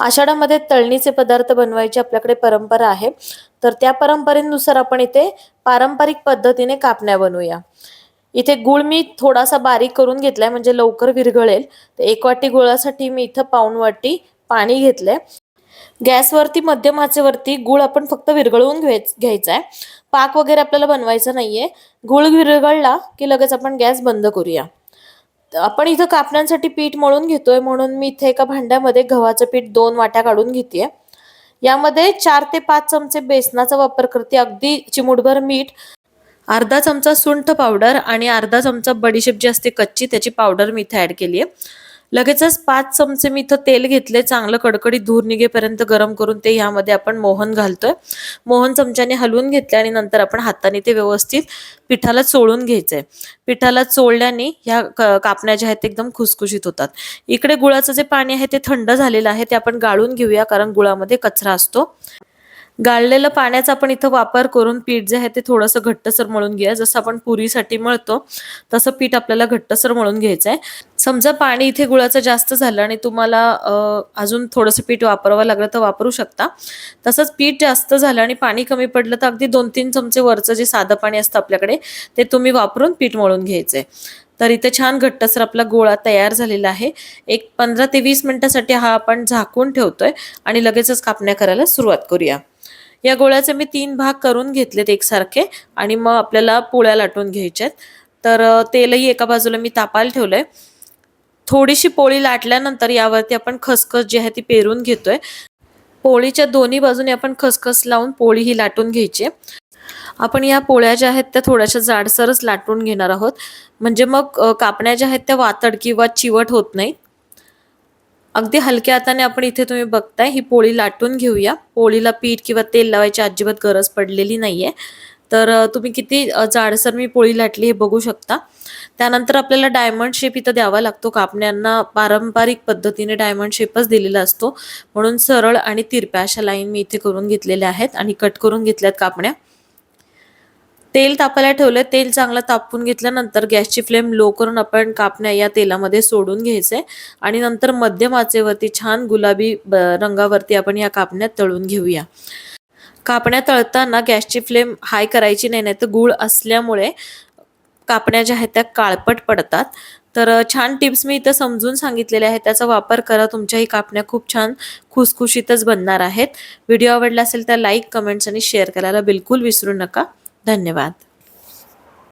आषाढामध्ये तळणीचे पदार्थ बनवायची आपल्याकडे परंपरा आहे. तर त्या परंपरेनुसार आपण इथे पारंपरिक पद्धतीने कापण्या बनवूया. इथे गुळ मी थोडासा बारीक करून घेतलाय म्हणजे लवकर विरघळेल. तर एक वाटी गुळासाठी मी इथं पाऊण वाटी पाणी घेतलंय. गॅसवरती मध्यम आचेवरती गुळ आपण फक्त विरघळवून घ्यायचा आहे पाक वगैरे आपल्याला बनवायचा नाहीये. गुळ विरघळला की लगेच आपण गॅस बंद करूया. आपण इथं कापण्यांसाठी पीठ मळून घेतोय म्हणून मी इथे एका भांड्यामध्ये गव्हाचं पीठ दोन वाट्या काढून घेते यामध्ये चार ते पाच चमचे बेसनाचा वापर करते. अगदी चिमुटभर मीठ अर्धा चमचा सुंठ पावडर आणि अर्धा चमचा बडीशेप जी असते कच्ची त्याची पावडर मी इथे ऍड केली आहे लगेचच पाच चमचे मी इथं तेल घेतले चांगलं कडकडीत धूर निघेपर्यंत गरम करून ते यामध्ये आपण मोहन घालतोय. मोहन चमच्याने हलवून घेतले आणि नंतर आपण हाताने ते व्यवस्थित पिठाला चोळून घ्यायचंय. पिठाला चोळल्याने ह्या कापण्या ज्या आहेत एकदम खुसखुशीत होतात. इकडे गुळाचं जे पाणी आहे ते थंड झालेलं आहे ते आपण गाळून घेऊया कारण गुळामध्ये कचरा असतो. गाळलेलं पाण्याचा आपण इथं वापर करून पीठ जे आहे ते थोडंसं घट्टसर मळून घ्या जसं आपण पुरीसाठी मळतो तसं पीठ आपल्याला घट्टसर मळून घ्यायचं आहे समजा पाणी इथे गुळाचं जास्त झालं आणि तुम्हाला अजून थोडंसं पीठ वापरावं लागलं तर वापरू शकता. तसंच पीठ जास्त झालं आणि पाणी कमी पडलं तर अगदी दोन तीन चमचे वरचं जे साधं पाणी असतं आपल्याकडे ते तुम्ही वापरून पीठ मळून घ्यायचं आहे तर इथे छान घट्टसर आपला गोळा तयार झालेला आहे. एक पंधरा ते वीस मिनिटासाठी हा आपण झाकून ठेवतोय आणि लगेचच कापण्या करायला सुरुवात करूया. या गोळ्याचे मी तीन भाग करून घेतलेत एकसारखे आणि मग आपल्याला पोळ्या लाटून घ्यायच्यात तर तेलही एका बाजूला मी तापायला ठेवलंय. थोडीशी पोळी लाटल्यानंतर यावरती आपण खसखस जी आहे ती पेरून घेतोय. पोळीच्या दोन्ही बाजूने आपण खसखस लावून पोळी ही लाटून घ्यायची आपण या पोळ्या ज्या आहेत त्या थोड्याशा जाडसरच लाटून घेणार आहोत. म्हणजे मग कापण्या ज्या आहेत त्या वातड किंवा चिवट होत नाहीत. अगदी हलक्या हाताने आपण इथे तुम्ही बघताय ही पोळी लाटून घेऊया. पोळीला पीठ किंवा तेल लावायची अजिबात गरज पडलेली नाहीये. तर तुम्ही किती जाडसर मी पोळी लाटली हे बघू शकता. त्यानंतर आपल्याला डायमंड शेप इथं द्यावा लागतो. कापण्यांना पारंपरिक पद्धतीने डायमंड शेपच दिलेला असतो. म्हणून सरळ आणि तिरप्या अशा लाईन मी इथे करून घेतलेल्या आहेत आणि कट करून घेतल्यात कापण्या. तेल तापायला ठेवलं तेल चांगलं तापून घेतल्यानंतर गॅसची फ्लेम लो करून आपण कापण्या या तेलामध्ये सोडून घ्यायचे आणि नंतर मध्यम आचेवरती छान गुलाबी रंगावरती आपण या कापण्या तळून घेऊया. कापण्या तळताना गॅसची फ्लेम हाय करायची नाही नाही तर गूळ असल्यामुळे कापण्या ज्या आहेत त्या काळपट पडतात. तर छान टिप्स मी इथं समजून सांगितलेल्या आहेत त्याचा वापर करा तुमच्याही कापण्या खूप छान खुसखुशीतच बनणार आहेत. व्हिडिओ आवडला असेल तर लाईक कमेंट्स आणि शेअर करायला बिलकुल विसरू नका. धन्यवाद.